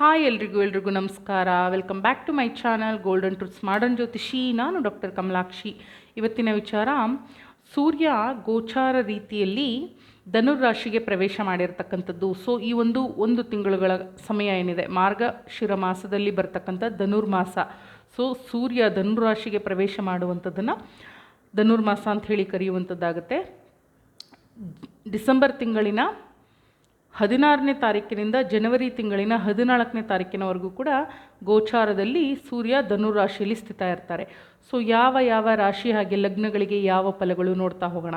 Hi ಎಲ್ರಿಗೂ ಎಲ್ರಿಗೂ ನಮಸ್ಕಾರ. Welcome back to my channel golden truths modern ಜ್ಯೋತಿಷಿ ನಾನು ಡಾಕ್ಟರ್ ಕಮಲಾಕ್ಷಿ ಇವತ್ತಿನ ವಿಚಾರ, ಸೂರ್ಯ ಗೋಚಾರ ರೀತಿಯಲ್ಲಿ ಧನುರ್ ರಾಶಿಗೆ ಪ್ರವೇಶ ಮಾಡಿರ್ತಕ್ಕಂಥದ್ದು. ಸೊ ಈ ಒಂದು ಒಂದು ತಿಂಗಳುಗಳ ಸಮಯ ಏನಿದೆ? ಮಾರ್ಗಶಿರ ಮಾಸದಲ್ಲಿ ಬರ್ತಕ್ಕಂಥ ಧನುರ್ಮಾಸ. ಸೊ ಸೂರ್ಯ ಧನುರಾಶಿಗೆ ಪ್ರವೇಶ ಮಾಡುವಂಥದ್ದನ್ನು ಧನುರ್ಮಾಸ ಅಂತ ಹೇಳಿ ಕರೆಯುವಂಥದ್ದಾಗುತ್ತೆ. ಡಿಸೆಂಬರ್ ತಿಂಗಳಿನ ಹದಿನಾರನೇ ತಾರೀಕಿನಿಂದ ಜನವರಿ ತಿಂಗಳಿನ ಹದಿನಾಲ್ಕನೇ ತಾರೀಕಿನವರೆಗೂ ಕೂಡ ಗೋಚಾರದಲ್ಲಿ ಸೂರ್ಯ ಧನುರಾಶಿಯಲ್ಲಿ ಸ್ಥಿತ ಇರ್ತಾರೆ. ಸೊ, ಯಾವ ಯಾವ ರಾಶಿ ಹಾಗೆ ಲಗ್ನಗಳಿಗೆ ಯಾವ ಫಲಗಳು ನೋಡ್ತಾ ಹೋಗೋಣ.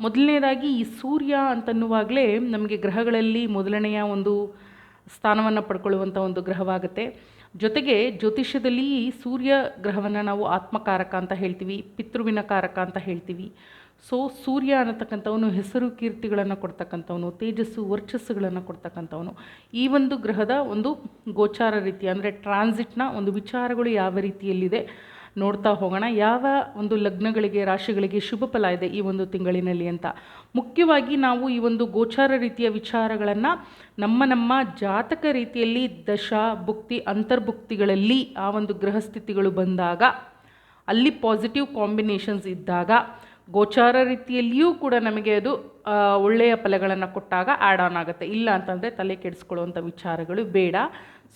ಮೊದಲನೇದಾಗಿ ಈ ಸೂರ್ಯ ಅಂತನ್ನುವಾಗಲೇ ನಮಗೆ ಗ್ರಹಗಳಲ್ಲಿ ಮೊದಲನೆಯ ಒಂದು ಸ್ಥಾನವನ್ನು ಪಡ್ಕೊಳ್ಳುವಂಥ ಒಂದು ಗ್ರಹವಾಗುತ್ತೆ. ಜೊತೆಗೆ ಜ್ಯೋತಿಷ್ಯದಲ್ಲಿ ಸೂರ್ಯ ಗ್ರಹವನ್ನು ನಾವು ಆತ್ಮಕಾರಕ ಅಂತ ಹೇಳ್ತೀವಿ, ಪಿತೃವಿನ ಕಾರಕ ಅಂತ ಹೇಳ್ತೀವಿ. ಸೊ ಸೂರ್ಯ ಅನ್ನತಕ್ಕಂಥವನು, ಹೆಸರು, ಕೀರ್ತಿಗಳನ್ನು ಕೊಡ್ತಕ್ಕಂಥವನು, ತೇಜಸ್ಸು, ವರ್ಚಸ್ಸುಗಳನ್ನು ಕೊಡ್ತಕ್ಕಂಥವನು. ಈ ಒಂದು ಗ್ರಹದ ಒಂದು ಗೋಚಾರ ರೀತಿ, ಅಂದರೆ ಟ್ರಾನ್ಸಿಟ್ನ ಒಂದು ವಿಚಾರಗಳು ಯಾವ ರೀತಿಯಲ್ಲಿದೆ ನೋಡ್ತಾ ಹೋಗೋಣ. ಯಾವ ಒಂದು ಲಗ್ನಗಳಿಗೆ, ರಾಶಿಗಳಿಗೆ ಶುಭ ಫಲ ಇದೆ ಈ ಒಂದು ತಿಂಗಳಿನಲ್ಲಿ ಅಂತ. ಮುಖ್ಯವಾಗಿ ನಾವು ಈ ಒಂದು ಗೋಚಾರ ರೀತಿಯ ವಿಚಾರಗಳನ್ನು ನಮ್ಮ ನಮ್ಮ ಜಾತಕ ರೀತಿಯಲ್ಲಿ ದಶ, ಭುಕ್ತಿ, ಅಂತರ್ಭುಕ್ತಿಗಳಲ್ಲಿ ಆ ಒಂದು ಗ್ರಹಸ್ಥಿತಿಗಳು ಬಂದಾಗ, ಅಲ್ಲಿ ಪಾಸಿಟಿವ್ ಕಾಂಬಿನೇಷನ್ಸ್ ಇದ್ದಾಗ ಗೋಚಾರ ರೀತಿಯಲ್ಲಿಯೂ ಕೂಡ ನಮಗೆ ಅದು ಒಳ್ಳೆಯ ಫಲಗಳನ್ನು ಕೊಟ್ಟಾಗ ಆ್ಯಡ್ ಆನ್ ಆಗುತ್ತೆ. ಇಲ್ಲ ಅಂತಂದರೆ ತಲೆ ಕೆಡಿಸ್ಕೊಳ್ಳುವಂಥ ವಿಚಾರಗಳು ಬೇಡ.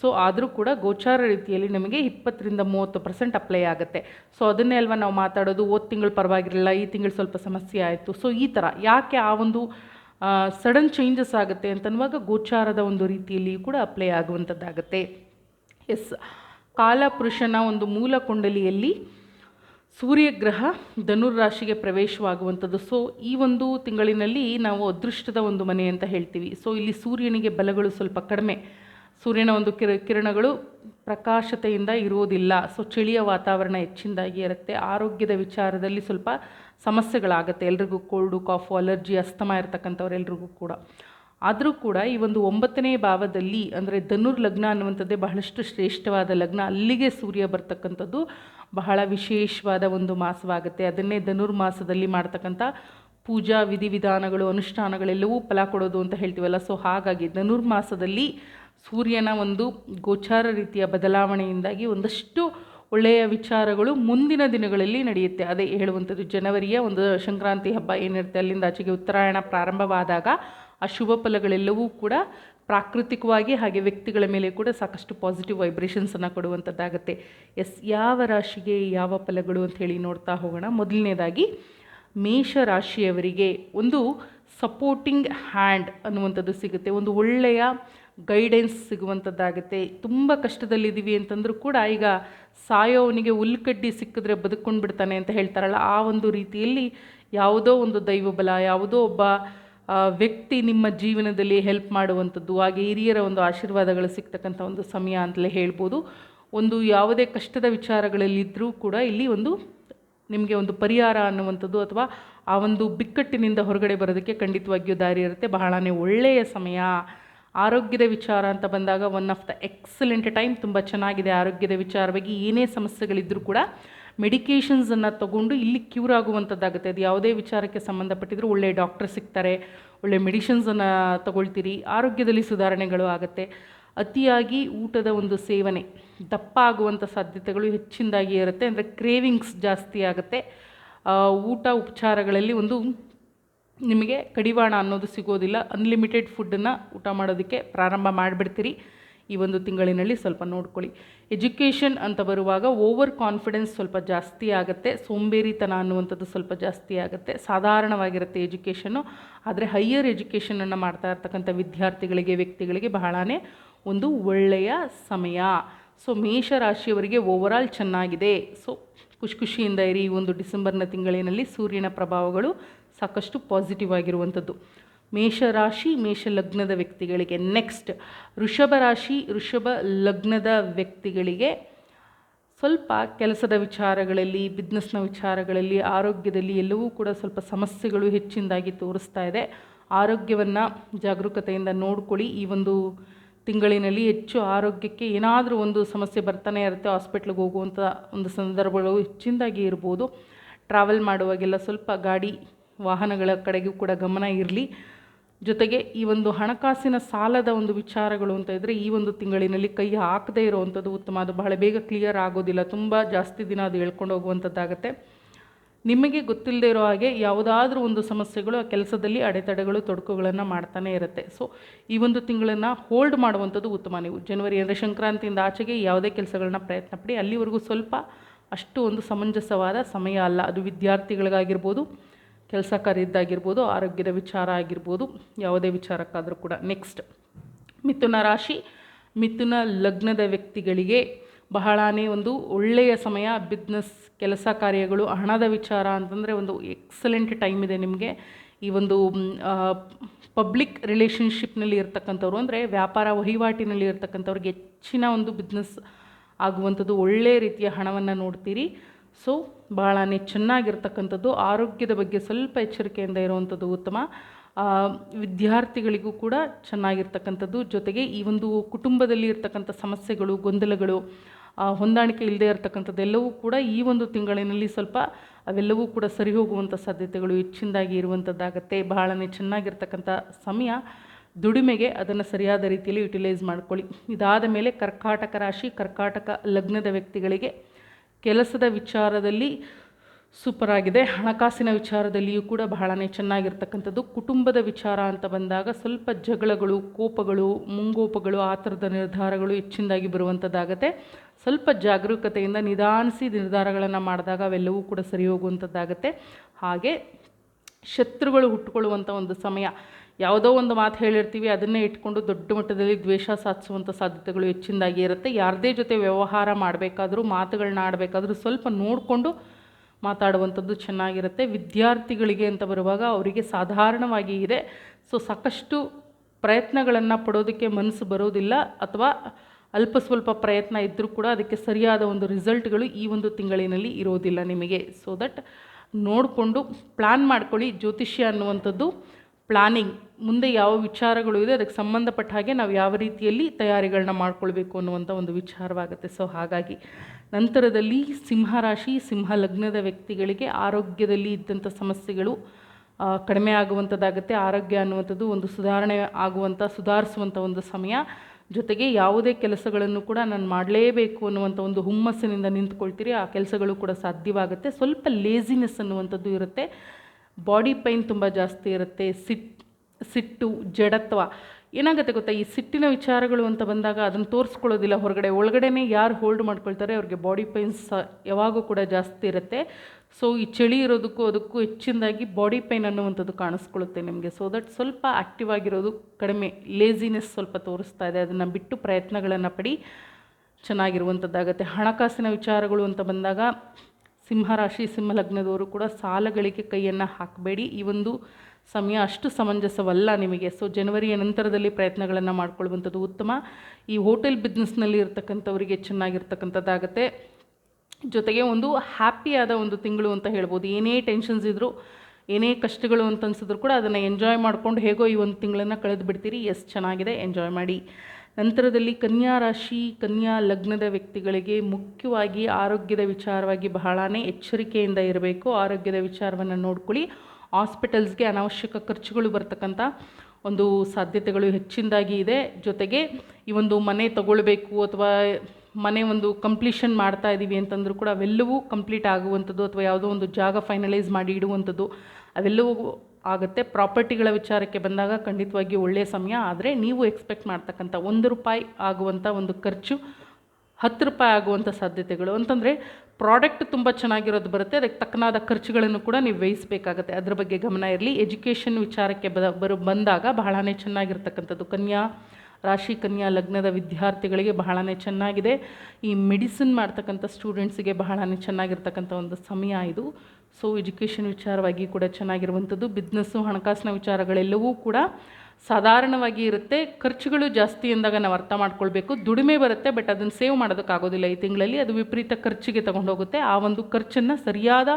ಸೊ ಆದರೂ ಕೂಡ ಗೋಚಾರ ರೀತಿಯಲ್ಲಿ ನಮಗೆ ಇಪ್ಪತ್ತರಿಂದ ಮೂವತ್ತು ಪರ್ಸೆಂಟ್ ಅಪ್ಲೈ ಆಗುತ್ತೆ. ಸೊ ಅದನ್ನೇ ಅಲ್ವಾ ನಾವು ಮಾತಾಡೋದು? ಓದ್ ತಿಂಗಳು ಪರವಾಗಿರಲಿಲ್ಲ, ಈ ತಿಂಗಳು ಸ್ವಲ್ಪ ಸಮಸ್ಯೆ ಆಯಿತು. ಸೊ ಈ ಥರ ಯಾಕೆ ಆ ಒಂದು ಸಡನ್ ಚೇಂಜಸ್ ಆಗುತ್ತೆ ಅಂತನ್ನುವಾಗ ಗೋಚಾರದ ಒಂದು ರೀತಿಯಲ್ಲಿ ಕೂಡ ಅಪ್ಲೈ ಆಗುವಂಥದ್ದಾಗುತ್ತೆ ಎಸ್ ಕಾಲಪುರುಷನ ಒಂದು ಮೂಲ ಕುಂಡಲಿಯಲ್ಲಿ ಸೂರ್ಯಗ್ರಹ ಧನುರ್ ರಾಶಿಗೆ ಪ್ರವೇಶವಾಗುವಂಥದ್ದು. ಸೊ ಈ ಒಂದು ತಿಂಗಳಿನಲ್ಲಿ ನಾವು ಅದೃಷ್ಟದ ಒಂದು ಮನೆ ಅಂತ ಹೇಳ್ತೀವಿ. ಸೊ ಇಲ್ಲಿ ಸೂರ್ಯನಿಗೆ ಬಲಗಳು ಸ್ವಲ್ಪ ಕಡಿಮೆ. ಸೂರ್ಯನ ಒಂದು ಕಿರ, ಕಿರಣಗಳು ಪ್ರಕಾಶತೆಯಿಂದ ಇರುವುದಿಲ್ಲ. ಸೊ ಚಳಿಯ ವಾತಾವರಣ ಹೆಚ್ಚಿನದಾಗಿ ಇರುತ್ತೆ. ಆರೋಗ್ಯದ ವಿಚಾರದಲ್ಲಿ ಸ್ವಲ್ಪ ಸಮಸ್ಯೆಗಳಾಗುತ್ತೆ. ಎಲ್ರಿಗೂ ಕೋಲ್ಡು ಕಾಫು ಅಲರ್ಜಿ ಅಸ್ತಮ ಇರ್ತಕ್ಕಂಥವ್ರೆಲ್ರಿಗೂ ಕೂಡ. ಆದರೂ ಕೂಡ ಈ ಒಂದು ಒಂಬತ್ತನೇ ಭಾವದಲ್ಲಿ ಅಂದರೆ ಧನುರ್ ಲಗ್ನ ಅನ್ನುವಂಥದ್ದೇ ಬಹಳಷ್ಟು ಶ್ರೇಷ್ಠವಾದ ಲಗ್ನ. ಅಲ್ಲಿಗೆ ಸೂರ್ಯ ಬರ್ತಕ್ಕಂಥದ್ದು ಬಹಳ ವಿಶೇಷವಾದ ಒಂದು ಮಾಸವಾಗುತ್ತೆ. ಅದನ್ನೇ ಧನುರ್ಮಾಸದಲ್ಲಿ ಮಾಡ್ತಕ್ಕಂಥ ಪೂಜಾ ವಿಧಿವಿಧಾನಗಳು, ಅನುಷ್ಠಾನಗಳೆಲ್ಲವೂ ಫಲ ಕೊಡೋದು ಅಂತ ಹೇಳ್ತೀವಲ್ಲ. ಸೊ ಹಾಗಾಗಿ ಧನುರ್ಮಾಸದಲ್ಲಿ ಸೂರ್ಯನ ಒಂದು ಗೋಚಾರ ರೀತಿಯ ಬದಲಾವಣೆಯಿಂದಾಗಿ ಒಂದಷ್ಟು ಒಳ್ಳೆಯ ವಿಚಾರಗಳು ಮುಂದಿನ ದಿನಗಳಲ್ಲಿ ನಡೆಯುತ್ತೆ. ಅದೇ ಹೇಳುವಂಥದ್ದು, ಜನವರಿಯ ಒಂದು ಸಂಕ್ರಾಂತಿ ಹಬ್ಬ ಏನಿರುತ್ತೆ, ಅಲ್ಲಿಂದ ಆಚೆಗೆ ಉತ್ತರಾಯಣ ಪ್ರಾರಂಭವಾದಾಗ ಆ ಶುಭ ಫಲಗಳೆಲ್ಲವೂ ಕೂಡ ಪ್ರಾಕೃತಿಕವಾಗಿ ಹಾಗೆ ವ್ಯಕ್ತಿಗಳ ಮೇಲೆ ಕೂಡ ಸಾಕಷ್ಟು ಪಾಸಿಟಿವ್ ವೈಬ್ರೇಷನ್ಸನ್ನು ಕೊಡುವಂಥದ್ದಾಗುತ್ತೆ ಎಸ್, ಯಾವ ರಾಶಿಗೆ ಯಾವ ಫಲಗಳು ಅಂತ ಹೇಳಿ ನೋಡ್ತಾ ಹೋಗೋಣ. ಮೊದಲನೇದಾಗಿ ಮೇಷ ರಾಶಿಯವರಿಗೆ ಒಂದು ಸಪೋರ್ಟಿಂಗ್ ಹ್ಯಾಂಡ್ ಅನ್ನುವಂಥದ್ದು ಸಿಗುತ್ತೆ. ಒಂದು ಒಳ್ಳೆಯ ಗೈಡೆನ್ಸ್ ಸಿಗುವಂಥದ್ದಾಗುತ್ತೆ ತುಂಬ ಕಷ್ಟದಲ್ಲಿದ್ದೀವಿ ಅಂತಂದರೂ ಕೂಡ ಈಗ ಸಾಯೋವನಿಗೆ ಹುಲ್ಕಡ್ಡಿ ಸಿಕ್ಕಿದ್ರೆ ಬದುಕೊಂಡು ಬಿಡ್ತಾನೆ ಅಂತ ಹೇಳ್ತಾರಲ್ಲ, ಆ ಒಂದು ರೀತಿಯಲ್ಲಿ ಯಾವುದೋ ಒಂದು ದೈವಬಲ, ಯಾವುದೋ ಒಬ್ಬ ವ್ಯಕ್ತಿ ನಿಮ್ಮ ಜೀವನದಲ್ಲಿ ಹೆಲ್ಪ್ ಮಾಡುವಂಥದ್ದು, ಹಾಗೆ ಹಿರಿಯರ ಒಂದು ಆಶೀರ್ವಾದಗಳು ಸಿಗ್ತಕ್ಕಂಥ ಒಂದು ಸಮಯ ಅಂತಲೇ ಹೇಳ್ಬೋದು. ಒಂದು ಯಾವುದೇ ಕಷ್ಟದ ವಿಚಾರಗಳಲ್ಲಿದ್ದರೂ ಕೂಡ ಇಲ್ಲಿ ಒಂದು ನಿಮಗೆ ಒಂದು ಪರಿಹಾರ ಅನ್ನುವಂಥದ್ದು ಅಥವಾ ಆ ಒಂದು ಬಿಕ್ಕಟ್ಟಿನಿಂದ ಹೊರಗಡೆ ಬರೋದಕ್ಕೆ ಖಂಡಿತವಾಗಿಯೂ ದಾರಿ ಇರುತ್ತೆ. ಬಹಳನೇ ಒಳ್ಳೆಯ ಸಮಯ. ಆರೋಗ್ಯದ ವಿಚಾರ ಅಂತ ಬಂದಾಗ one of the excellent time ತುಂಬ ಚೆನ್ನಾಗಿದೆ ಆರೋಗ್ಯದ ವಿಚಾರವಾಗಿ ಏನೇ ಸಮಸ್ಯೆಗಳಿದ್ದರೂ ಕೂಡ ಮೆಡಿಕೇಷನ್ಸನ್ನು ತಗೊಂಡು ಇಲ್ಲಿ ಕ್ಯೂರ್ ಆಗುವಂಥದ್ದಾಗುತ್ತೆ ಅದು ಯಾವುದೇ ವಿಚಾರಕ್ಕೆ ಸಂಬಂಧಪಟ್ಟಿದ್ರು ಒಳ್ಳೆ ಡಾಕ್ಟರ್ ಸಿಗ್ತಾರೆ, ಒಳ್ಳೆ ಮೆಡಿಷನ್ಸನ್ನು ತಗೊಳ್ತೀರಿ, ಆರೋಗ್ಯದಲ್ಲಿ ಸುಧಾರಣೆಗಳು ಆಗುತ್ತೆ. ಅತಿಯಾಗಿ ಊಟದ ಒಂದು ಸೇವನೆ ದಪ್ಪ ಆಗುವಂಥ ಸಾಧ್ಯತೆಗಳು ಹೆಚ್ಚಿನದಾಗಿ ಇರುತ್ತೆ. ಅಂದರೆ ಕ್ರೇವಿಂಗ್ಸ್ ಜಾಸ್ತಿ ಆಗುತ್ತೆ. ಊಟ ಉಪಚಾರಗಳಲ್ಲಿ ಒಂದು ನಿಮಗೆ ಕಡಿವಾಣ ಅನ್ನೋದು ಸಿಗೋದಿಲ್ಲ. ಅನ್ಲಿಮಿಟೆಡ್ ಫುಡ್ಡನ್ನು ಊಟ ಮಾಡೋದಕ್ಕೆ ಪ್ರಾರಂಭ ಮಾಡಿಬಿಡ್ತೀರಿ. ಈ ಒಂದು ತಿಂಗಳಿನಲ್ಲಿ ಸ್ವಲ್ಪ ನೋಡ್ಕೊಳ್ಳಿ. ಎಜುಕೇಷನ್ ಅಂತ ಬರುವಾಗ ಓವರ್ ಕಾನ್ಫಿಡೆನ್ಸ್ ಸ್ವಲ್ಪ ಜಾಸ್ತಿ ಆಗುತ್ತೆ. ಸೋಂಬೇರಿತನ ಅನ್ನುವಂಥದ್ದು ಸ್ವಲ್ಪ ಜಾಸ್ತಿ ಆಗುತ್ತೆ. ಸಾಧಾರಣವಾಗಿರುತ್ತೆ ಎಜುಕೇಷನ್ನು ಆದರೆ ಹೈಯರ್ ಎಜುಕೇಷನನ್ನು ಮಾಡ್ತಾ ಇರ್ತಕ್ಕಂಥ ವಿದ್ಯಾರ್ಥಿಗಳಿಗೆ, ವ್ಯಕ್ತಿಗಳಿಗೆ ಬಹಳನೇ ಒಂದು ಒಳ್ಳೆಯ ಸಮಯ. ಸೊ ಮೇಷರಾಶಿಯವರಿಗೆ ಓವರಾಲ್ ಚೆನ್ನಾಗಿದೆ. ಸೊ ಖುಷಿ ಖುಷಿಯಿಂದ ಇರಿ ಈ ಒಂದು ಡಿಸೆಂಬರ್ನ ತಿಂಗಳಿನಲ್ಲಿ ಸೂರ್ಯನ ಪ್ರಭಾವಗಳು ಸಾಕಷ್ಟು ಪಾಸಿಟಿವ್ ಆಗಿರುವಂಥದ್ದು. ಮೇಷರಾಶಿ ಮೇಷ ಲಗ್ನದ ವ್ಯಕ್ತಿಗಳಿಗೆ ನೆಕ್ಸ್ಟ್ ಋಷಭ ರಾಶಿ ಋಷಭ ಲಗ್ನದ ವ್ಯಕ್ತಿಗಳಿಗೆ ಸ್ವಲ್ಪ ಕೆಲಸದ ವಿಚಾರಗಳಲ್ಲಿ ಬಿಸ್ನೆಸ್ನ ವಿಚಾರಗಳಲ್ಲಿ, ಆರೋಗ್ಯದಲ್ಲಿ ಎಲ್ಲವೂ ಕೂಡ ಸ್ವಲ್ಪ ಸಮಸ್ಯೆಗಳು ಹೆಚ್ಚಿನದಾಗಿ ತೋರಿಸ್ತಾ ಇದೆ. ಆರೋಗ್ಯವನ್ನು ಜಾಗರೂಕತೆಯಿಂದ ನೋಡ್ಕೊಳ್ಳಿ. ಈ ಒಂದು ತಿಂಗಳಿನಲ್ಲಿ ಹೆಚ್ಚು ಆರೋಗ್ಯಕ್ಕೆ ಏನಾದರೂ ಒಂದು ಸಮಸ್ಯೆ ಬರ್ತಾನೆ ಇರುತ್ತೆ ಹಾಸ್ಪಿಟ್ಲಿಗೆ ಹೋಗುವಂಥ ಒಂದು ಸಂದರ್ಭಗಳು ಹೆಚ್ಚಿನದಾಗಿ ಇರ್ಬೋದು. ಟ್ರಾವೆಲ್ ಮಾಡುವಾಗೆಲ್ಲ ಸ್ವಲ್ಪ ಗಾಡಿ ವಾಹನಗಳ ಕಡೆಗೂ ಕೂಡ ಗಮನ ಇರಲಿ. ಜೊತೆಗೆ ಈ ಒಂದು ಹಣಕಾಸಿನ ಸಾಲದ ಒಂದು ವಿಚಾರಗಳು ಅಂತ ಇದ್ದರೆ ಈ ಒಂದು ತಿಂಗಳಿನಲ್ಲಿ ಕೈ ಹಾಕದೇ ಇರುವಂಥದ್ದು ಉತ್ತಮ. ಅದು ಬಹಳ ಬೇಗ ಕ್ಲಿಯರ್ ಆಗೋದಿಲ್ಲ. ತುಂಬ ಜಾಸ್ತಿ ದಿನ ಅದು ಹೇಳ್ಕೊಂಡು ಹೋಗುವಂಥದ್ದಾಗತ್ತೆ. ನಿಮಗೆ ಗೊತ್ತಿಲ್ಲದೆ ಇರೋ ಹಾಗೆ ಯಾವುದಾದ್ರೂ ಒಂದು ಸಮಸ್ಯೆಗಳು ಆ ಕೆಲಸದಲ್ಲಿ ಅಡೆತಡೆಗಳು, ತೊಡಕುಗಳನ್ನು ಮಾಡ್ತಾನೆ ಇರುತ್ತೆ. ಸೊ ಈ ಒಂದು ತಿಂಗಳನ್ನು ಹೋಲ್ಡ್ ಮಾಡುವಂಥದ್ದು ಉತ್ತಮ. ನೀವು ಜನವರಿ ಅಂದರೆ ಸಂಕ್ರಾಂತಿಯಿಂದ ಆಚೆಗೆ ಯಾವುದೇ ಕೆಲಸಗಳನ್ನ ಪ್ರಯತ್ನ ಪಡಿ ಅಲ್ಲಿವರೆಗೂ ಸ್ವಲ್ಪ ಅಷ್ಟು ಒಂದು ಸಮಂಜಸವಾದ ಸಮಯ ಅಲ್ಲ. ಅದು ವಿದ್ಯಾರ್ಥಿಗಳಿಗಾಗಿರ್ಬೋದು ಕೆಲಸ ಕಾರ್ಯದ್ದಾಗಿರ್ಬೋದು ಆರೋಗ್ಯದ ವಿಚಾರ ಆಗಿರ್ಬೋದು, ಯಾವುದೇ ವಿಚಾರಕ್ಕಾದರೂ ಕೂಡ. ನೆಕ್ಸ್ಟ್ ಮಿಥುನ ರಾಶಿ. ಮಿಥುನ ಲಗ್ನದ ವ್ಯಕ್ತಿಗಳಿಗೆ ಬಹಳನೇ ಒಂದು ಒಳ್ಳೆಯ ಸಮಯ ಬಿಸ್ನೆಸ್ ಕೆಲಸ ಕಾರ್ಯಗಳು, ಹಣದ ವಿಚಾರ ಅಂತಂದರೆ ಒಂದು ಎಕ್ಸಲೆಂಟ್ ಟೈಮ್ ಇದೆ ನಿಮಗೆ. ಈ ಒಂದು ಪಬ್ಲಿಕ್ ರಿಲೇಷನ್ಶಿಪ್ನಲ್ಲಿ ಇರ್ತಕ್ಕಂಥವ್ರು ಅಂದರೆ ವ್ಯಾಪಾರ ವಹಿವಾಟಿನಲ್ಲಿ ಇರ್ತಕ್ಕಂಥವ್ರಿಗೆ ಹೆಚ್ಚಿನ ಒಂದು ಬಿಸ್ನೆಸ್ ಆಗುವಂಥದ್ದು ಒಳ್ಳೆಯ ರೀತಿಯ ಹಣವನ್ನು ನೋಡ್ತೀರಿ. ಸೊ ಭಾಳನೇ ಚೆನ್ನಾಗಿರ್ತಕ್ಕಂಥದ್ದು, ಆರೋಗ್ಯದ ಬಗ್ಗೆ ಸ್ವಲ್ಪ ಎಚ್ಚರಿಕೆಯಿಂದ ಇರುವಂಥದ್ದು ಉತ್ತಮ. ವಿದ್ಯಾರ್ಥಿಗಳಿಗೂ ಕೂಡ ಚೆನ್ನಾಗಿರ್ತಕ್ಕಂಥದ್ದು. ಜೊತೆಗೆ ಈ ಒಂದು ಕುಟುಂಬದಲ್ಲಿ ಇರ್ತಕ್ಕಂಥ ಸಮಸ್ಯೆಗಳು, ಗೊಂದಲಗಳು ಹೊಂದಾಣಿಕೆ ಇಲ್ಲದೆ ಇರತಕ್ಕಂಥದ್ದೆಲ್ಲವೂ ಕೂಡ ಈ ಒಂದು ತಿಂಗಳಿನಲ್ಲಿ ಸ್ವಲ್ಪ ಅವೆಲ್ಲವೂ ಕೂಡ ಸರಿ ಹೋಗುವಂಥ ಸಾಧ್ಯತೆಗಳು ಹೆಚ್ಚಿನದಾಗಿ ಇರುವಂಥದ್ದಾಗತ್ತೆ. ಬಹಳನೇ ಚೆನ್ನಾಗಿರ್ತಕ್ಕಂಥ ಸಮಯ ದುಡಿಮೆಗೆ ಅದನ್ನು ಸರಿಯಾದ ರೀತಿಯಲ್ಲಿ ಯುಟಿಲೈಸ್ ಮಾಡ್ಕೊಳ್ಳಿ. ಇದಾದ ಮೇಲೆ ಕರ್ಕಾಟಕ ರಾಶಿ, ಕರ್ಕಾಟಕ ಲಗ್ನದ ವ್ಯಕ್ತಿಗಳಿಗೆ ಕೆಲಸದ ವಿಚಾರದಲ್ಲಿ ಸೂಪರ್ ಆಗಿದೆ. ಹಣಕಾಸಿನ ವಿಚಾರದಲ್ಲಿಯೂ ಕೂಡ ಬಹಳನೇ ಚೆನ್ನಾಗಿರ್ತಕ್ಕಂಥದ್ದು. ಕುಟುಂಬದ ವಿಚಾರ ಅಂತ ಬಂದಾಗ ಸ್ವಲ್ಪ ಜಗಳಗಳು, ಕೋಪಗಳು, ಮುಂಗೋಪಗಳು ಆ ಥರದ ನಿರ್ಧಾರಗಳು ಹೆಚ್ಚಿನದಾಗಿ ಬರುವಂಥದ್ದಾಗತ್ತೆ. ಸ್ವಲ್ಪ ಜಾಗರೂಕತೆಯಿಂದ ನಿಧಾನಿಸಿ ನಿರ್ಧಾರಗಳನ್ನು ಮಾಡಿದಾಗ ಅವೆಲ್ಲವೂ ಕೂಡ ಸರಿ ಹೋಗುವಂಥದ್ದಾಗತ್ತೆ. ಹಾಗೆ ಶತ್ರುಗಳು ಹುಟ್ಟುಕೊಳ್ಳುವಂಥ ಒಂದು ಸಮಯ ಯಾವುದೋ ಒಂದು ಮಾತು ಹೇಳಿರ್ತೀವಿ, ಅದನ್ನೇ ಇಟ್ಕೊಂಡು ದೊಡ್ಡ ಮಟ್ಟದಲ್ಲಿ ದ್ವೇಷ ಸಾಧಿಸುವಂಥ ಸಾಧ್ಯತೆಗಳು ಹೆಚ್ಚಿನದಾಗಿ ಇರುತ್ತೆ. ಯಾರದೇ ಜೊತೆ ವ್ಯವಹಾರ ಮಾಡಬೇಕಾದ್ರೂ ಮಾತುಗಳನ್ನ ಆಡಬೇಕಾದ್ರೂ ಸ್ವಲ್ಪ ನೋಡಿಕೊಂಡು ಮಾತಾಡುವಂಥದ್ದು ಚೆನ್ನಾಗಿರುತ್ತೆ. ವಿದ್ಯಾರ್ಥಿಗಳಿಗೆ ಅಂತ ಬರುವಾಗ ಅವರಿಗೆ ಸಾಧಾರಣವಾಗಿ ಇದೆ. ಸೊ, ಸಾಕಷ್ಟು ಪ್ರಯತ್ನಗಳನ್ನು ಪಡೋದಕ್ಕೆ ಮನಸ್ಸು ಬರೋದಿಲ್ಲ, ಅಥವಾ ಅಲ್ಪ ಸ್ವಲ್ಪ ಪ್ರಯತ್ನ ಇದ್ದರೂ ಕೂಡ ಅದಕ್ಕೆ ಸರಿಯಾದ ಒಂದು ರಿಸಲ್ಟ್ಗಳು ಈ ಒಂದು ತಿಂಗಳಿನಲ್ಲಿ ಇರೋದಿಲ್ಲ ನಿಮಗೆ. ಸೊ ದಟ್ ನೋಡಿಕೊಂಡು ಪ್ಲ್ಯಾನ್ ಮಾಡ್ಕೊಳ್ಳಿ ಜ್ಯೋತಿಷ್ಯ ಅನ್ನುವಂಥದ್ದು. ಪ್ಲಾನಿಂಗ್, ಮುಂದೆ ಯಾವ ವಿಚಾರಗಳು ಇದೆ, ಅದಕ್ಕೆ ಸಂಬಂಧಪಟ್ಟ ಹಾಗೆ ನಾವು ಯಾವ ರೀತಿಯಲ್ಲಿ ತಯಾರಿಗಳನ್ನ ಮಾಡ್ಕೊಳ್ಬೇಕು ಅನ್ನುವಂಥ ಒಂದು ವಿಚಾರವಾಗುತ್ತೆ. ಸೊ ಹಾಗಾಗಿ ನಂತರದಲ್ಲಿ ಸಿಂಹರಾಶಿ ಸಿಂಹ ಲಗ್ನದ ವ್ಯಕ್ತಿಗಳಿಗೆ ಆರೋಗ್ಯದಲ್ಲಿ ಇದ್ದಂಥ ಸಮಸ್ಯೆಗಳು ಕಡಿಮೆ ಆಗುವಂಥದ್ದಾಗುತ್ತೆ. ಆರೋಗ್ಯ ಅನ್ನುವಂಥದ್ದು ಒಂದು ಸುಧಾರಣೆ ಆಗುವಂಥ, ಸುಧಾರಿಸುವಂಥ ಒಂದು ಸಮಯ. ಜೊತೆಗೆ ಯಾವುದೇ ಕೆಲಸಗಳನ್ನು ಕೂಡ ನಾನು ಮಾಡಲೇಬೇಕು ಅನ್ನುವಂಥ ಒಂದು ಹುಮ್ಮಸ್ಸಿನಿಂದ ನಿಂತ್ಕೊಳ್ತೀರಿ. ಆ ಕೆಲಸಗಳು ಕೂಡ ಸಾಧ್ಯವಾಗುತ್ತೆ. ಸ್ವಲ್ಪ ಲೇಸಿನೆಸ್ ಅನ್ನುವಂಥದ್ದು ಇರುತ್ತೆ. ಬಾಡಿ ಪೈನ್ ತುಂಬ ಜಾಸ್ತಿ ಇರುತ್ತೆ, ಸಿಟ್, ಸಿಟ್ಟು, ಜಡತ್ವ. ಏನಾಗುತ್ತೆ ಗೊತ್ತಾ? ಈ ಸಿಟ್ಟಿನ ವಿಚಾರಗಳು ಅಂತ ಬಂದಾಗ ಅದನ್ನು ತೋರಿಸ್ಕೊಳ್ಳೋದಿಲ್ಲ. ಹೊರಗಡೆ, ಒಳಗಡೆನೇ ಯಾರು ಹೋಲ್ಡ್ ಮಾಡ್ಕೊಳ್ತಾರೆ ಅವ್ರಿಗೆ ಬಾಡಿ ಪೈನ್ಸ್ ಯಾವಾಗೂ ಕೂಡ ಜಾಸ್ತಿ ಇರುತ್ತೆ. ಸೊ ಈ ಚಳಿ ಇರೋದಕ್ಕೂ ಅದಕ್ಕೂ ಹೆಚ್ಚಿನದಾಗಿ ಬಾಡಿ ಪೈನ್ ಅನ್ನುವಂಥದ್ದು ಕಾಣಿಸ್ಕೊಳ್ಳುತ್ತೆ ನಿಮಗೆ. ಸೊ ದಟ್ ಸ್ವಲ್ಪ ಆ್ಯಕ್ಟಿವ್ ಆಗಿರೋದು ಕಡಿಮೆ. ಲೇಸಿನೆಸ್ ಸ್ವಲ್ಪ ತೋರಿಸ್ತಾ ಇದೆ. ಅದನ್ನು ಬಿಟ್ಟು ಪ್ರಯತ್ನಗಳನ್ನು ಪಡಿ, ಚೆನ್ನಾಗಿರುವಂಥದ್ದಾಗುತ್ತೆ. ಹಣಕಾಸಿನ ವಿಚಾರಗಳು ಅಂತ ಬಂದಾಗ ಸಿಂಹರಾಶಿ, ಸಿಂಹಲಗ್ನದವರು ಕೂಡ ಸಾಲಗಳಿಗೆ ಕೈಯನ್ನು ಹಾಕಬೇಡಿ. ಈ ಒಂದು ಸಮಯ ಅಷ್ಟು ಸಮಂಜಸವಲ್ಲ ನಿಮಗೆ. ಸೊ ಜನವರಿಯ ನಂತರದಲ್ಲಿ ಪ್ರಯತ್ನಗಳನ್ನು ಮಾಡ್ಕೊಳ್ಳುವಂಥದ್ದು ಉತ್ತಮ. ಈ ಹೋಟೆಲ್ ಬಿಸ್ನೆಸ್ನಲ್ಲಿ ಇರ್ತಕ್ಕಂಥವರಿಗೆ ಚೆನ್ನಾಗಿರ್ತಕ್ಕಂಥದ್ದಾಗತ್ತೆ. ಜೊತೆಗೆ ಒಂದು ಹ್ಯಾಪಿಯಾದ ಒಂದು ತಿಂಗಳು ಅಂತ ಹೇಳ್ಬೋದು. ಏನೇ ಟೆನ್ಷನ್ಸ್ ಇದ್ದರೂ ಏನೇ ಕಷ್ಟಗಳು ಅಂತ ಅನ್ಸಿದ್ರು ಕೂಡ ಅದನ್ನು ಎಂಜಾಯ್ ಮಾಡ್ಕೊಂಡು ಹೇಗೋ ಈ ಒಂದು ತಿಂಗಳನ್ನು ಕಳೆದು ಬಿಡ್ತೀರಿ ಎಸ್ ಚೆನ್ನಾಗಿದೆ. ಎಂಜಾಯ್ ಮಾಡಿ. ನಂತರದಲ್ಲಿ ಕನ್ಯಾ ರಾಶಿ, ಕನ್ಯಾ ಲಗ್ನದ ವ್ಯಕ್ತಿಗಳಿಗೆ ಮುಖ್ಯವಾಗಿ ಆರೋಗ್ಯದ ವಿಚಾರವಾಗಿ ಬಹಳನೇ ಎಚ್ಚರಿಕೆಯಿಂದ ಇರಬೇಕು. ಆರೋಗ್ಯದ ವಿಚಾರವನ್ನು ನೋಡ್ಕೊಳ್ಳಿ. ಹಾಸ್ಪಿಟಲ್ಸ್ಗೆ ಅನಾವಶ್ಯಕ ಖರ್ಚುಗಳು ಬರ್ತಕ್ಕಂಥ ಒಂದು ಸಾಧ್ಯತೆಗಳು ಹೆಚ್ಚಿನದಾಗಿ ಇದೆ. ಜೊತೆಗೆ ಈ ಒಂದು ಮನೆ ತಗೊಳ್ಬೇಕು ಅಥವಾ ಮನೆ ಒಂದು ಕಂಪ್ಲೀಷನ್ ಮಾಡ್ತಾ ಇದ್ದೀವಿ ಅಂತಂದರೂ ಕೂಡ ಅವೆಲ್ಲವೂ ಕಂಪ್ಲೀಟ್ ಆಗುವಂಥದ್ದು ಅಥವಾ ಯಾವುದೋ ಒಂದು ಜಾಗ ಫೈನಲೈಸ್ ಮಾಡಿ ಇಡುವಂಥದ್ದು ಅವೆಲ್ಲವೂ ಆಗುತ್ತೆ. ಪ್ರಾಪರ್ಟಿಗಳ ವಿಚಾರಕ್ಕೆ ಬಂದಾಗ ಖಂಡಿತವಾಗಿ ಒಳ್ಳೆಯ ಸಮಯ. ಆದರೆ ನೀವು ಎಕ್ಸ್ಪೆಕ್ಟ್ ಮಾಡ್ತಕ್ಕಂಥ ಒಂದು ರೂಪಾಯಿ ಆಗುವಂಥ ಒಂದು ಖರ್ಚು, ಹತ್ತು ರೂಪಾಯಿ ಆಗುವಂಥ ಸಾಧ್ಯತೆಗಳು. ಅಂತಂದರೆ ಪ್ರಾಡಕ್ಟ್ ತುಂಬ ಚೆನ್ನಾಗಿರೋದು ಬರುತ್ತೆ. ಅದಕ್ಕೆ ತಕ್ಕನಾದ ಖರ್ಚುಗಳನ್ನು ಕೂಡ ನೀವು ವ್ಯಯಿಸಬೇಕಾಗತ್ತೆ. ಅದ್ರ ಬಗ್ಗೆ ಗಮನ ಇರಲಿ. ಎಜುಕೇಷನ್ ವಿಚಾರಕ್ಕೆ ಬದ ಬರೋ, ಬಂದಾಗ ಬಹಳನೇ ಚೆನ್ನಾಗಿರ್ತಕ್ಕಂಥದ್ದು ಕನ್ಯಾ, ರಾಶಿ ಕನ್ಯಾ ಲಗ್ನದ ವಿದ್ಯಾರ್ಥಿಗಳಿಗೆ ಬಹಳನೇ ಚೆನ್ನಾಗಿದೆ. ಈ ಮೆಡಿಸಿನ್ ಮಾಡ್ತಕ್ಕಂಥ ಸ್ಟೂಡೆಂಟ್ಸಿಗೆ ಬಹಳನೇ ಚೆನ್ನಾಗಿರ್ತಕ್ಕಂಥ ಒಂದು ಸಮಯ ಇದು. ಸೊ ಎಜುಕೇಷನ್ ವಿಚಾರವಾಗಿ ಕೂಡ ಚೆನ್ನಾಗಿರುವಂಥದ್ದು ಬಿಸ್ನೆಸ್ಸು ಹಣಕಾಸಿನ ವಿಚಾರಗಳೆಲ್ಲವೂ ಕೂಡ ಸಾಧಾರಣವಾಗಿ ಇರುತ್ತೆ. ಖರ್ಚುಗಳು ಜಾಸ್ತಿ ಅಂದಾಗ ನಾವು ಅರ್ಥ ಮಾಡ್ಕೊಳ್ಬೇಕು. ದುಡಿಮೆ ಬರುತ್ತೆ ಬಟ್ ಅದನ್ನು ಸೇವ್ ಮಾಡೋದಕ್ಕಾಗೋದಿಲ್ಲ ಈ ತಿಂಗಳಲ್ಲಿ. ಅದು ವಿಪರೀತ ಖರ್ಚಿಗೆ ತಗೊಂಡೋಗುತ್ತೆ. ಆ ಒಂದು ಖರ್ಚನ್ನು ಸರಿಯಾದ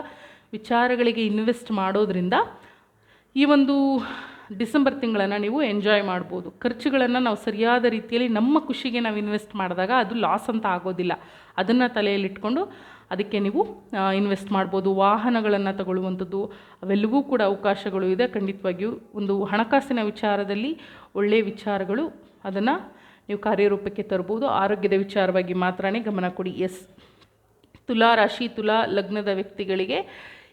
ವಿಚಾರಗಳಿಗೆ ಇನ್ವೆಸ್ಟ್ ಮಾಡೋದ್ರಿಂದ ಈ ಒಂದು ಡಿಸೆಂಬರ್ ತಿಂಗಳನ್ನು ನೀವು ಎಂಜಾಯ್ ಮಾಡ್ಬೋದು. ಖರ್ಚುಗಳನ್ನು ನಾವು ಸರಿಯಾದ ರೀತಿಯಲ್ಲಿ ನಮ್ಮ ಖುಷಿಗೆ ನಾವು ಇನ್ವೆಸ್ಟ್ ಮಾಡಿದಾಗ ಅದು ಲಾಸ್ ಅಂತ ಆಗೋದಿಲ್ಲ. ಅದನ್ನು ತಲೆಯಲ್ಲಿಟ್ಕೊಂಡು ಅದಕ್ಕೆ ನೀವು ಇನ್ವೆಸ್ಟ್ ಮಾಡ್ಬೋದು. ವಾಹನಗಳನ್ನು ತಗೊಳ್ಳುವಂಥದ್ದು, ಅವೆಲ್ಲವೂ ಕೂಡ ಅವಕಾಶಗಳು ಇದೆ. ಖಂಡಿತವಾಗಿಯೂ ಒಂದು ಹಣಕಾಸಿನ ವಿಚಾರದಲ್ಲಿ ಒಳ್ಳೆಯ ವಿಚಾರಗಳು ಅದನ್ನು ನೀವು ಕಾರ್ಯರೂಪಕ್ಕೆ ತರ್ಬೋದು. ಆರೋಗ್ಯದ ವಿಚಾರವಾಗಿ ಮಾತ್ರನೇ ಗಮನ ಕೊಡಿ. ಎಸ್. ತುಲಾ ರಾಶಿ ತುಲಾ ಲಗ್ನದ ವ್ಯಕ್ತಿಗಳಿಗೆ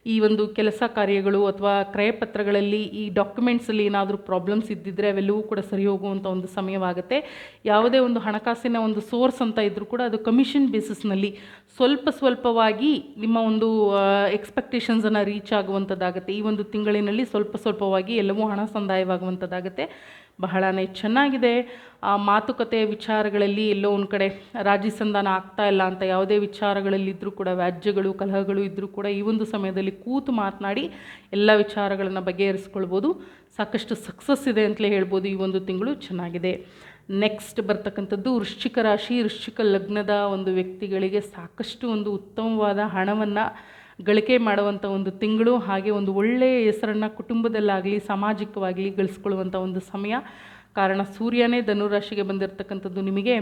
ಈ ಒಂದು ಕೆಲಸ ಕಾರ್ಯಗಳು ಅಥವಾ ಕ್ರಯಪತ್ರಗಳಲ್ಲಿ ಈ ಡಾಕ್ಯುಮೆಂಟ್ಸಲ್ಲಿ ಏನಾದರೂ ಪ್ರಾಬ್ಲಮ್ಸ್ ಇದ್ದಿದ್ದರೆ ಅವೆಲ್ಲವೂ ಕೂಡ ಸರಿ ಹೋಗುವಂಥ ಒಂದು ಸಮಯವಾಗುತ್ತೆ. ಯಾವುದೇ ಒಂದು ಹಣಕಾಸಿನ ಒಂದು ಸೋರ್ಸ್ ಅಂತ ಇದ್ದರೂ ಕೂಡ ಅದು ಕಮಿಷನ್ ಬೇಸಿಸ್ನಲ್ಲಿ ಸ್ವಲ್ಪ ಸ್ವಲ್ಪವಾಗಿ ನಿಮ್ಮ ಒಂದು ಎಕ್ಸ್ಪೆಕ್ಟೇಷನ್ಸನ್ನು ರೀಚ್ ಆಗುವಂಥದ್ದಾಗುತ್ತೆ ಈ ಒಂದು ತಿಂಗಳಿನಲ್ಲಿ ಸ್ವಲ್ಪ ಸ್ವಲ್ಪವಾಗಿ ಎಲ್ಲವೂ ಹಣ ಸಂದಾಯವಾಗುವಂಥದ್ದಾಗುತ್ತೆ ಬಹಳನೇ ಚೆನ್ನಾಗಿದೆ. ಆ ಮಾತುಕತೆ ವಿಚಾರಗಳಲ್ಲಿ ಎಲ್ಲೋ ಒಂದು ಕಡೆ ರಾಜಿ ಸಂಧಾನ ಆಗ್ತಾ ಇಲ್ಲ ಅಂತ ಯಾವುದೇ ವಿಚಾರಗಳಲ್ಲಿದ್ದರೂ ಕೂಡ, ವ್ಯಾಜ್ಯಗಳು, ಕಲಹಗಳು ಇದ್ದರೂ ಕೂಡ ಈ ಒಂದು ಸಮಯದಲ್ಲಿ ಕೂತು ಮಾತನಾಡಿ ಎಲ್ಲ ವಿಚಾರಗಳನ್ನು ಬಗೆಹರಿಸ್ಕೊಳ್ಬೋದು. ಸಾಕಷ್ಟು ಸಕ್ಸಸ್ ಇದೆ ಅಂತಲೇ ಹೇಳ್ಬೋದು ಈ ಒಂದು ತಿಂಗಳು ಚೆನ್ನಾಗಿದೆ. ನೆಕ್ಸ್ಟ್ ಬರ್ತಕ್ಕಂಥದ್ದು ವೃಶ್ಚಿಕ ರಾಶಿ. ವೃಶ್ಚಿಕ ಲಗ್ನದ ಒಂದು ವ್ಯಕ್ತಿಗಳಿಗೆ ಸಾಕಷ್ಟು ಒಂದು ಉತ್ತಮವಾದ ಹಣವನ್ನು ಗಳಿಕೆ ಮಾಡುವಂಥ ಒಂದು ತಿಂಗಳು ಹಾಗೆ ಒಂದು ಒಳ್ಳೆಯ ಹೆಸರನ್ನು ಕುಟುಂಬದಲ್ಲಾಗಲಿ, ಸಾಮಾಜಿಕವಾಗಲಿ ಗಳಿಸ್ಕೊಳ್ಳುವಂಥ ಒಂದು ಸಮಯ. ಕಾರಣ ಸೂರ್ಯನೇ ಧನುರಾಶಿಗೆ ಬಂದಿರತಕ್ಕಂಥದ್ದು ನಿಮಗೆ.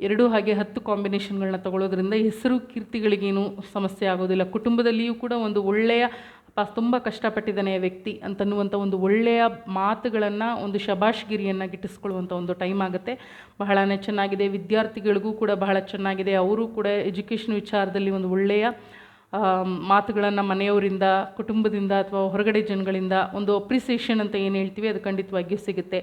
ಎರಡು ಹಾಗೆ ಹತ್ತು ಕಾಂಬಿನೇಷನ್ಗಳನ್ನ ತಗೊಳ್ಳೋದ್ರಿಂದ ಹೆಸರು ಕೀರ್ತಿಗಳಿಗೇನು ಸಮಸ್ಯೆ ಆಗೋದಿಲ್ಲ. ಕುಟುಂಬದಲ್ಲಿಯೂ ಕೂಡ ಒಂದು ಒಳ್ಳೆಯ ಪಾಸ್ ತುಂಬ ಕಷ್ಟಪಟ್ಟಿದ್ದಾನೆ ವ್ಯಕ್ತಿ ಅಂತನ್ನುವಂಥ ಒಂದು ಒಳ್ಳೆಯ ಮಾತುಗಳನ್ನು, ಒಂದು ಶಬಾಷ್ಗಿರಿಯನ್ನು ಗಿಟ್ಟಿಸ್ಕೊಳ್ಳುವಂಥ ಒಂದು ಟೈಮ್ ಆಗುತ್ತೆ. ಬಹಳನೇ ಚೆನ್ನಾಗಿದೆ. ವಿದ್ಯಾರ್ಥಿಗಳಿಗೂ ಕೂಡ ಬಹಳ ಚೆನ್ನಾಗಿದೆ. ಅವರು ಕೂಡ ಎಜುಕೇಷನ್ ವಿಚಾರದಲ್ಲಿ ಒಂದು ಒಳ್ಳೆಯ ಮಾತುಗಳನ್ನು ಮನೆಯವರಿಂದ, ಕುಟುಂಬದಿಂದ ಅಥವಾ ಹೊರಗಡೆ ಜನಗಳಿಂದ ಒಂದು ಅಪ್ರಿಸಿಯೇಷನ್ ಅಂತ ಏನು ಹೇಳ್ತೀವಿ, ಅದು ಖಂಡಿತವಾಗಿಯೂ ಸಿಗುತ್ತೆ.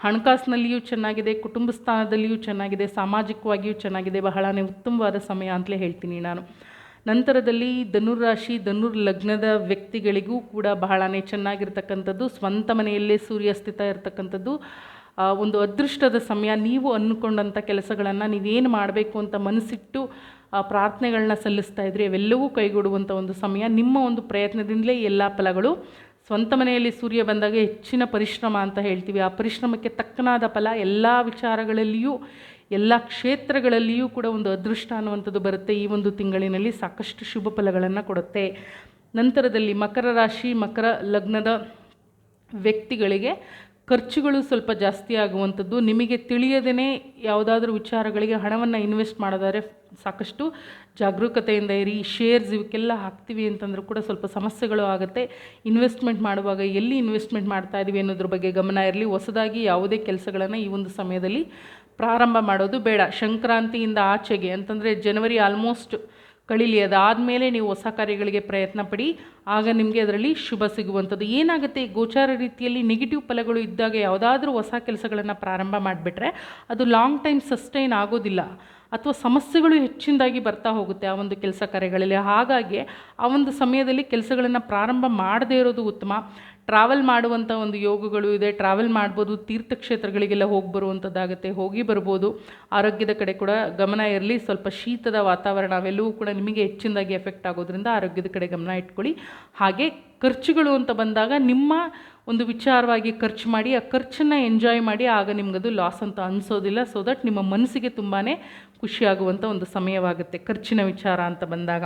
ಹಣಕಾಸಿನಲ್ಲಿಯೂ ಚೆನ್ನಾಗಿದೆ, ಕುಟುಂಬ ಸ್ಥಾನದಲ್ಲಿಯೂ ಚೆನ್ನಾಗಿದೆ, ಸಾಮಾಜಿಕವಾಗಿಯೂ ಚೆನ್ನಾಗಿದೆ, ಬಹಳನೇ ಉತ್ತಮವಾದ ಸಮಯ ಅಂತಲೇ ಹೇಳ್ತೀನಿ ನಾನು. ನಂತರದಲ್ಲಿ ಧನುರಾಶಿ ಧನುರ್ ಲಗ್ನದ ವ್ಯಕ್ತಿಗಳಿಗೂ ಕೂಡ ಬಹಳನೇ ಚೆನ್ನಾಗಿರ್ತಕ್ಕಂಥದ್ದು, ಸ್ವಂತ ಮನೆಯಲ್ಲೇ ಸೂರ್ಯಾಸ್ತಿತ ಇರತಕ್ಕಂಥದ್ದು ಒಂದು ಅದೃಷ್ಟದ ಸಮಯ ನೀವು ಅಂದ್ಕೊಂಡಂಥ ಕೆಲಸಗಳನ್ನು ನೀವೇನು ಮಾಡಬೇಕು ಅಂತ ಮನಸ್ಸಿಟ್ಟು ಪ್ರಾರ್ಥನೆಗಳನ್ನ ಸಲ್ಲಿಸ್ತಾ ಇದ್ರಿ ಅವೆಲ್ಲವೂ ಕೈಗೂಡುವಂಥ ಒಂದು ಸಮಯ. ನಿಮ್ಮ ಒಂದು ಪ್ರಯತ್ನದಿಂದಲೇ ಎಲ್ಲ ಫಲಗಳು. ಸ್ವಂತ ಮನೆಯಲ್ಲಿ ಸೂರ್ಯ ಬಂದಾಗ ಹೆಚ್ಚಿನ ಪರಿಶ್ರಮ ಅಂತ ಹೇಳ್ತೀವಿ. ಆ ಪರಿಶ್ರಮಕ್ಕೆ ತಕ್ಕನಾದ ಫಲ ಎಲ್ಲ ವಿಚಾರಗಳಲ್ಲಿಯೂ, ಎಲ್ಲ ಕ್ಷೇತ್ರಗಳಲ್ಲಿಯೂ ಕೂಡ ಒಂದು ಅದೃಷ್ಟ ಅನ್ನುವಂಥದ್ದು ಬರುತ್ತೆ. ಈ ಒಂದು ತಿಂಗಳಿನಲ್ಲಿ ಸಾಕಷ್ಟು ಶುಭ ಫಲಗಳನ್ನು ಕೊಡುತ್ತೆ. ನಂತರದಲ್ಲಿ ಮಕರ ರಾಶಿ, ಮಕರ ಲಗ್ನದ ವ್ಯಕ್ತಿಗಳಿಗೆ ಖರ್ಚುಗಳು ಸ್ವಲ್ಪ ಜಾಸ್ತಿ ಆಗುವಂಥದ್ದು. ನಿಮಗೆ ತಿಳಿಯದೇ ಯಾವುದಾದ್ರೂ ವಿಚಾರಗಳಿಗೆ ಹಣವನ್ನು ಇನ್ವೆಸ್ಟ್ ಮಾಡೋದಾದ್ರೆ ಸಾಕಷ್ಟು ಜಾಗರೂಕತೆಯಿಂದ ಇರಿ ಶೇರ್ಸ್ ಇವಕ್ಕೆಲ್ಲ ಹಾಕ್ತೀವಿ ಅಂತಂದ್ರೂ ಕೂಡ ಸ್ವಲ್ಪ ಸಮಸ್ಯೆಗಳು ಆಗುತ್ತೆ. ಇನ್ವೆಸ್ಟ್ಮೆಂಟ್ ಮಾಡುವಾಗ ಎಲ್ಲಿ ಇನ್ವೆಸ್ಟ್ಮೆಂಟ್ ಮಾಡ್ತಾ ಇದ್ದೀವಿ ಅನ್ನೋದ್ರ ಬಗ್ಗೆ ಗಮನ ಇರಲಿ. ಹೊಸದಾಗಿ ಯಾವುದೇ ಕೆಲಸಗಳನ್ನು ಈ ಒಂದು ಸಮಯದಲ್ಲಿ ಪ್ರಾರಂಭ ಮಾಡೋದು ಬೇಡ. ಸಂಕ್ರಾಂತಿಯಿಂದ ಆಚೆಗೆ ಅಂತಂದರೆ ಜನವರಿ ಆಲ್ಮೋಸ್ಟ್ ಕಳೀಲಿ ಅದಾದಮೇಲೆ ನೀವು ಹೊಸ ಕಾರ್ಯಗಳಿಗೆ ಪ್ರಯತ್ನ ಪಡಿ ಆಗ ನಿಮಗೆ ಅದರಲ್ಲಿ ಶುಭ ಸಿಗುವಂಥದ್ದು. ಏನಾಗುತ್ತೆ, ಗೋಚಾರ ರೀತಿಯಲ್ಲಿ ನೆಗೆಟಿವ್ ಫಲಗಳು ಇದ್ದಾಗ ಯಾವುದಾದ್ರೂ ಹೊಸ ಕೆಲಸಗಳನ್ನು ಪ್ರಾರಂಭ ಮಾಡಿಬಿಟ್ರೆ ಅದು ಲಾಂಗ್ ಟೈಮ್ ಸಸ್ಟೈನ್ ಆಗೋದಿಲ್ಲ. ಅಥವಾ ಸಮಸ್ಯೆಗಳು ಹೆಚ್ಚಿನದಾಗಿ ಬರ್ತಾ ಹೋಗುತ್ತೆ ಆ ಒಂದು ಕೆಲಸ ಕಾರ್ಯಗಳಲ್ಲಿ. ಹಾಗಾಗಿ ಆ ಒಂದು ಸಮಯದಲ್ಲಿ ಕೆಲಸಗಳನ್ನು ಪ್ರಾರಂಭ ಮಾಡದೇ ಇರೋದು ಉತ್ತಮ. ಟ್ರಾವೆಲ್ ಮಾಡುವಂಥ ಒಂದು ಯೋಗಗಳು ಇದೆ ಟ್ರಾವೆಲ್ ಮಾಡ್ಬೋದು, ತೀರ್ಥಕ್ಷೇತ್ರಗಳಿಗೆಲ್ಲ ಹೋಗಿ ಬರುವಂಥದ್ದಾಗುತ್ತೆ ಹೋಗಿ ಬರ್ಬೋದು. ಆರೋಗ್ಯದ ಕಡೆ ಕೂಡ ಗಮನ ಇರಲಿ, ಸ್ವಲ್ಪ ಶೀತದ ವಾತಾವರಣ ಅವೆಲ್ಲವೂ ಕೂಡ ನಿಮಗೆ ಹೆಚ್ಚಿನದಾಗಿ ಎಫೆಕ್ಟ್ ಆಗೋದ್ರಿಂದ ಆರೋಗ್ಯದ ಕಡೆ ಗಮನ ಇಟ್ಕೊಳ್ಳಿ. ಹಾಗೆ ಖರ್ಚುಗಳು ಅಂತ ಬಂದಾಗ ನಿಮ್ಮ ಒಂದು ವಿಚಾರವಾಗಿ ಖರ್ಚು ಮಾಡಿ, ಆ ಖರ್ಚನ್ನು ಎಂಜಾಯ್ ಮಾಡಿ ಆಗ ನಿಮಗದು ಲಾಸ್ ಅಂತ ಅನಿಸೋದಿಲ್ಲ. ಸೊ ದಟ್ ನಿಮ್ಮ ಮನಸ್ಸಿಗೆ ತುಂಬಾ ಖುಷಿಯಾಗುವಂಥ ಒಂದು ಸಮಯವಾಗುತ್ತೆ, ಖರ್ಚಿನ ವಿಚಾರ ಅಂತ ಬಂದಾಗ.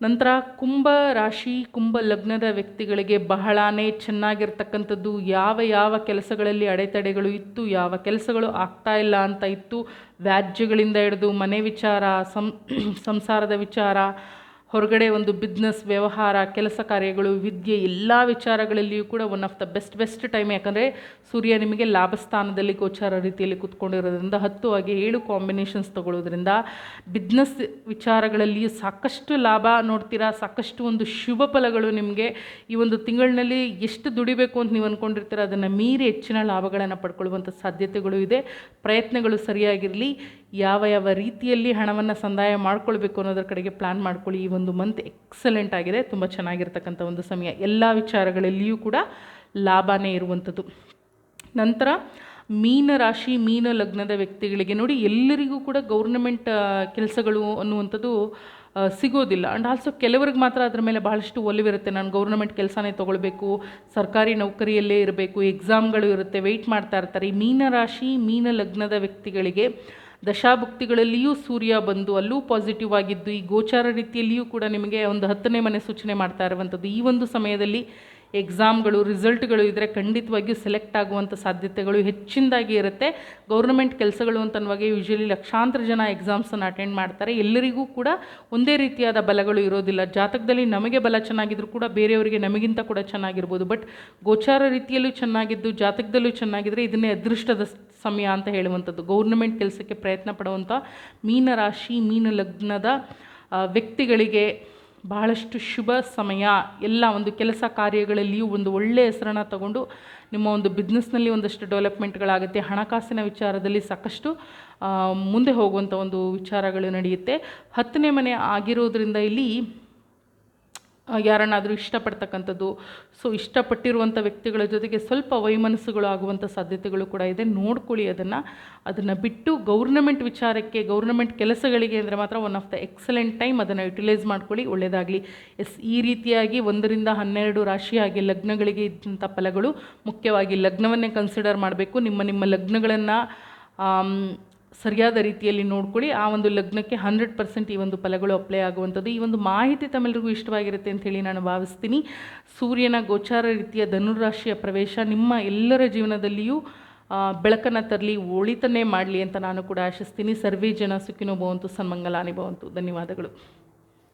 ನಂತರ ಕುಂಭ ರಾಶಿ, ಕುಂಭ ಲಗ್ನದ ವ್ಯಕ್ತಿಗಳಿಗೆ ಬಹಳನೇ ಚೆನ್ನಾಗಿರ್ತಕ್ಕಂಥದ್ದು. ಯಾವ ಯಾವ ಕೆಲಸಗಳಲ್ಲಿ ಅಡೆತಡೆಗಳು ಇತ್ತು, ಯಾವ ಕೆಲಸಗಳು ಆಗ್ತಾ ಇಲ್ಲ ಅಂತ ಇತ್ತು. ವ್ಯಾಜ್ಯಗಳಿಂದ ಹಿಡಿದು ಮನೆ ವಿಚಾರ, ಸಂ, ಸಂಸಾರದ ವಿಚಾರ ಹೊರಗಡೆ ಒಂದು ಬಿಸ್ನೆಸ್ ವ್ಯವಹಾರ, ಕೆಲಸ ಕಾರ್ಯಗಳು, ವಿದ್ಯೆ ಎಲ್ಲ ವಿಚಾರಗಳಲ್ಲಿಯೂ ಕೂಡ one of the best best time ಯಾಕಂದರೆ ಸೂರ್ಯ ನಿಮಗೆ ಲಾಭ ಸ್ಥಾನದಲ್ಲಿ ಗೋಚಾರ ರೀತಿಯಲ್ಲಿ ಕೂತ್ಕೊಂಡಿರೋದ್ರಿಂದ, ಹತ್ತು ಹಾಗೆ ಏಳು ಕಾಂಬಿನೇಷನ್ಸ್ ತಗೊಳ್ಳೋದ್ರಿಂದ ಬಿಸ್ನೆಸ್ ವಿಚಾರಗಳಲ್ಲಿಯೂ ಸಾಕಷ್ಟು ಲಾಭ ನೋಡ್ತೀರಾ, ಸಾಕಷ್ಟು ಒಂದು ಶುಭ ಫಲಗಳು ನಿಮಗೆ ಈ ಒಂದು ತಿಂಗಳಿನಲ್ಲಿ ಎಷ್ಟು ದುಡಿಬೇಕು ಅಂತ ನೀವು ಅಂದ್ಕೊಂಡಿರ್ತೀರ ಅದನ್ನು ಮೀರಿ ಹೆಚ್ಚಿನ ಲಾಭಗಳನ್ನು ಪಡ್ಕೊಳ್ಳುವಂಥ ಸಾಧ್ಯತೆಗಳು ಇದೆ. ಪ್ರಯತ್ನಗಳು ಸರಿಯಾಗಿರಲಿ. ಯಾವ ಯಾವ ರೀತಿಯಲ್ಲಿ ಹಣವನ್ನು ಸಂದಾಯ ಮಾಡ್ಕೊಳ್ಬೇಕು ಅನ್ನೋದ್ರ ಕಡೆಗೆ ಪ್ಲ್ಯಾನ್ ಮಾಡ್ಕೊಳ್ಳಿ. ಈ ಒಂದು ಮಂತ್ ಎಕ್ಸಲೆಂಟ್ ಆಗಿದೆ. ತುಂಬ ಚೆನ್ನಾಗಿರ್ತಕ್ಕಂಥ ಒಂದು ಸಮಯ. ಎಲ್ಲ ವಿಚಾರಗಳಲ್ಲಿಯೂ ಕೂಡ ಲಾಭನೇ ಇರುವಂಥದ್ದು. ನಂತರ ಮೀನ ರಾಶಿ, ಮೀನ ಲಗ್ನದ ವ್ಯಕ್ತಿಗಳಿಗೆ ನೋಡಿ ಎಲ್ಲರಿಗೂ ಕೂಡ ಗೌರ್ನಮೆಂಟ್ ಕೆಲಸಗಳು ಅನ್ನುವಂಥದ್ದು ಸಿಗೋದಿಲ್ಲ. ಆ್ಯಂಡ್ ಆಲ್ಸೋ ಕೆಲವ್ರಿಗೆ ಮಾತ್ರ ಅದ್ರ ಮೇಲೆ ಭಾಳಷ್ಟು ಒಲಿವಿರುತ್ತೆ. ನಾನು ಗೌರ್ನಮೆಂಟ್ ಕೆಲಸನೇ ತೊಗೊಳ್ಬೇಕು. ಸರ್ಕಾರಿ ನೌಕರಿಯಲ್ಲೇ ಇರಬೇಕು. ಎಕ್ಸಾಮ್ಗಳು ಇರುತ್ತೆ. ವೆಯ್ಟ್ ಮಾಡ್ತಾ ಇರ್ತಾರೆ. ಈ ಮೀನ ರಾಶಿ, ಮೀನ ಲಗ್ನದ ವ್ಯಕ್ತಿಗಳಿಗೆ ದಶಾಭುಕ್ತಿಗಳಲ್ಲಿಯೂ ಸೂರ್ಯ ಬಂದು ಅಲ್ಲೂ ಪಾಸಿಟಿವ್ ಆಗಿದ್ದು ಈ ಗೋಚಾರ ರೀತಿಯಲ್ಲಿಯೂ ಕೂಡ ನಿಮಗೆ ಒಂದು ಹತ್ತನೇ ಮನೆ ಸೂಚನೆ ಮಾಡ್ತಾ ಇರುವಂಥದ್ದು. ಈ ಒಂದು ಸಮಯದಲ್ಲಿ ಎಕ್ಸಾಮ್ಗಳು, ರಿಸಲ್ಟ್ಗಳು ಇದ್ದರೆ ಖಂಡಿತವಾಗಿಯೂ ಸೆಲೆಕ್ಟ್ ಆಗುವಂಥ ಸಾಧ್ಯತೆಗಳು ಹೆಚ್ಚಿನದಾಗಿ ಇರುತ್ತೆ. ಗೌರ್ಮೆಂಟ್ ಕೆಲಸಗಳು ಅಂತನ್ನುವಾಗ ಯೂಶ್ವಲಿ ಲಕ್ಷಾಂತರ ಜನ ಎಕ್ಸಾಮ್ಸನ್ನು ಅಟೆಂಡ್ ಮಾಡ್ತಾರೆ. ಎಲ್ಲರಿಗೂ ಕೂಡ ಒಂದೇ ರೀತಿಯಾದ ಬಲಗಳು ಇರೋದಿಲ್ಲ. ಜಾತಕದಲ್ಲಿ ನಮಗೆ ಬಲ ಚೆನ್ನಾಗಿದ್ರು ಕೂಡ ಬೇರೆಯವರಿಗೆ ನಮಗಿಂತ ಕೂಡ ಚೆನ್ನಾಗಿರ್ಬೋದು. ಬಟ್ ಗೋಚಾರ ರೀತಿಯಲ್ಲೂ ಚೆನ್ನಾಗಿದ್ದು, ಜಾತಕದಲ್ಲೂ ಚೆನ್ನಾಗಿದ್ದರೆ ಇದನ್ನೇ ಅದೃಷ್ಟದ ಸಮಯ ಅಂತ ಹೇಳುವಂಥದ್ದು. ಗೌರ್ಮೆಂಟ್ ಕೆಲಸಕ್ಕೆ ಪ್ರಯತ್ನ ಪಡುವಂಥ ಮೀನ ರಾಶಿ ಮೀನ ಲಗ್ನದ ವ್ಯಕ್ತಿಗಳಿಗೆ ಬಹಳಷ್ಟು ಶುಭ ಸಮಯ, ಎಲ್ಲ ಒಂದು ಕೆಲಸ ಕಾರ್ಯಗಳಲ್ಲಿಯೂ ಒಂದು ಒಳ್ಳೆಯ ಹೆಸರನ್ನು ತಗೊಂಡು ನಿಮ್ಮ ಒಂದು ಬಿಸ್ನೆಸ್ನಲ್ಲಿ ಒಂದಷ್ಟು ಡೆವಲಪ್ಮೆಂಟ್ಗಳಾಗುತ್ತೆ. ಹಣಕಾಸಿನ ವಿಚಾರದಲ್ಲಿ ಸಾಕಷ್ಟು ಮುಂದೆ ಹೋಗುವಂಥ ಒಂದು ವಿಚಾರಗಳು ನಡೆಯುತ್ತೆ. ಹತ್ತನೇ ಮನೆ ಆಗಿರೋದ್ರಿಂದ ಇಲ್ಲಿ ಯಾರನ್ನಾದರೂ ಇಷ್ಟಪಡ್ತಕ್ಕಂಥದ್ದು. ಸೊ ಇಷ್ಟಪಟ್ಟಿರುವಂಥ ವ್ಯಕ್ತಿಗಳ ಜೊತೆಗೆ ಸ್ವಲ್ಪ ವೈಮನಸ್ಸುಗಳು ಆಗುವಂಥ ಸಾಧ್ಯತೆಗಳು ಕೂಡ ಇದೆ. ನೋಡ್ಕೊಳ್ಳಿ ಅದನ್ನು. ಅದನ್ನು ಬಿಟ್ಟು ಗೌರ್ನಮೆಂಟ್ ವಿಚಾರಕ್ಕೆ, ಗೌರ್ನಮೆಂಟ್ ಕೆಲಸಗಳಿಗೆ ಅಂದರೆ ಮಾತ್ರ one of the excellent time ಅದನ್ನು ಯುಟಿಲೈಸ್ ಮಾಡ್ಕೊಳ್ಳಿ. ಒಳ್ಳೆಯದಾಗಲಿ ಎಸ್, ಈ ರೀತಿಯಾಗಿ ಒಂದರಿಂದ ಹನ್ನೆರಡು ರಾಶಿಯಾಗಿ ಲಗ್ನಗಳಿಗೆ ಇದ್ದಂಥ ಫಲಗಳು ಮುಖ್ಯವಾಗಿ ಲಗ್ನವನ್ನೇ ಕನ್ಸಿಡರ್ ಮಾಡಬೇಕು. ನಿಮ್ಮ ನಿಮ್ಮ ಲಗ್ನಗಳನ್ನು ಸರಿಯಾದ ರೀತಿಯಲ್ಲಿ ನೋಡ್ಕೊಳ್ಳಿ. ಆ ಒಂದು ಲಗ್ನಕ್ಕೆ ಹಂಡ್ರೆಡ್ ಪರ್ಸೆಂಟ್ ಈ ಒಂದು ಫಲಗಳು ಅಪ್ಲೈ ಆಗುವಂಥದ್ದು. ಈ ಒಂದು ಮಾಹಿತಿ ತಮ್ಮೆಲ್ಲರಿಗೂ ಇಷ್ಟವಾಗಿರುತ್ತೆ ಹೇಳಿ ನಾನು ಭಾವಿಸ್ತೀನಿ. ಸೂರ್ಯನ ಗೋಚಾರ ರೀತಿಯ ಧನುರಾಶಿಯ ಪ್ರವೇಶ ನಿಮ್ಮ ಎಲ್ಲರ ಜೀವನದಲ್ಲಿಯೂ ಬೆಳಕನ್ನು ತರಲಿ ಒಳಿತನ್ನೇ ಮಾಡಲಿ ಅಂತ ನಾನು ಕೂಡ ಆಶಿಸ್ತೀನಿ. ಸರ್ವೇ ಜನ ಸುಖಿನೋ ಭವಂತು, ಸನ್ಮಂಗಲಾನಿ ಭವಂತು. ಧನ್ಯವಾದಗಳು.